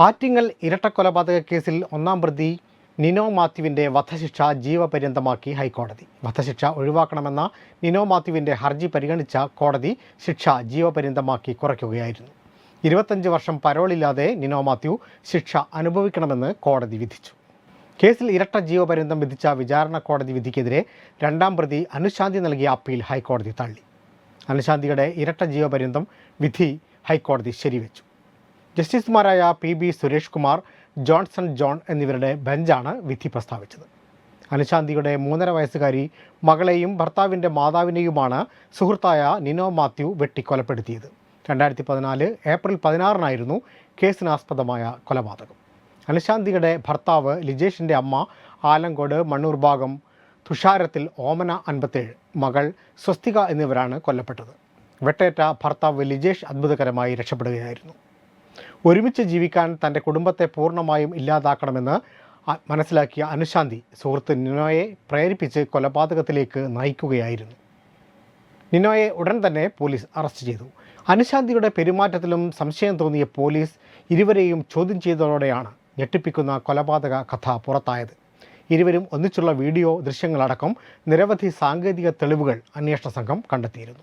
ആറ്റിങ്ങൽ ഇരട്ടക്കൊലപാതക കേസിൽ ഒന്നാം പ്രതി നിനോ മാത്യുവിന്റെ വധശിക്ഷ ജീവപര്യന്തമാക്കി ഹൈക്കോടതി. വധശിക്ഷ ഒഴിവാക്കണമെന്ന നിനോ മാത്യുവിന്റെ ഹർജി പരിഗണിച്ച കോടതി ശിക്ഷ ജീവപര്യന്തമാക്കി കുറയ്ക്കുകയായിരുന്നു. ഇരുപത്തഞ്ച് വർഷം പരോളില്ലാതെ നിനോ മാത്യു ശിക്ഷ അനുഭവിക്കണമെന്ന് കോടതി വിധിച്ചു. കേസിൽ ഇരട്ട ജീവപര്യന്തം വിധിച്ച വിചാരണ കോടതി വിധിക്കെതിരെ രണ്ടാം പ്രതി അനുശാന്തി നൽകിയ അപ്പീൽ ഹൈക്കോടതി തള്ളി. അനുശാന്തിയുടെ ഇരട്ട ജീവപര്യന്തം വിധി ഹൈക്കോടതി ശരിവെച്ചു. ജസ്റ്റിസുമാരായ പി ബി സുരേഷ് കുമാർ ജോൺസൺ ജോൺ എന്നിവരുടെ ബെഞ്ചാണ് വിധി പ്രസ്താവിച്ചത്. അനുശാന്തിയുടെ മൂന്നര വയസ്സുകാരി മകളെയും ഭർത്താവിന്റെ മാതാവിനെയുമാണ് സുഹൃത്തായ നിനോ മാത്യു വെട്ടിക്കൊലപ്പെടുത്തിയത്. രണ്ടായിരത്തി പതിനാല് ഏപ്രിൽ പതിനാറിനായിരുന്നു കേസിനാസ്പദമായ കൊലപാതകം. അനുശാന്തിയുടെ ഭർത്താവ് ലിജേഷിന്റെ അമ്മ ആലങ്കോട് മണ്ണൂർ ഭാഗം തുഷാരത്തിൽ ഓമന അൻപത്തേഴ് മകൾ സ്വസ്തിക എന്നിവരാണ് കൊല്ലപ്പെട്ടത്. വെട്ടേറ്റ ഭർത്താവ് ലിജേഷ് അത്ഭുതകരമായി രക്ഷപ്പെടുകയായിരുന്നു. ഒരുമിച്ച് ജീവിക്കാൻ തന്റെ കുടുംബത്തെ പൂർണമായും ഇല്ലാതാക്കണമെന്ന് മനസ്സിലാക്കിയ അനുശാന്തി സുഹൃത്ത് നിനോയെ പ്രേരിപ്പിച്ച് കൊലപാതകത്തിലേക്ക് നയിക്കുകയായിരുന്നു. നിനോയെ ഉടൻ തന്നെ പോലീസ് അറസ്റ്റ് ചെയ്തു. അനുശാന്തിയുടെ പെരുമാറ്റത്തിലും സംശയം തോന്നിയ പോലീസ് ഇരുവരെയും ചോദ്യം ചെയ്തതോടെയാണ് ഞെട്ടിപ്പിക്കുന്ന കൊലപാതക കഥ പുറത്തായത്. ഇരുവരും ഒന്നിച്ചുള്ള വീഡിയോ ദൃശ്യങ്ങളടക്കം നിരവധി സാങ്കേതിക തെളിവുകൾ അന്വേഷണ സംഘം കണ്ടെത്തിയിരുന്നു.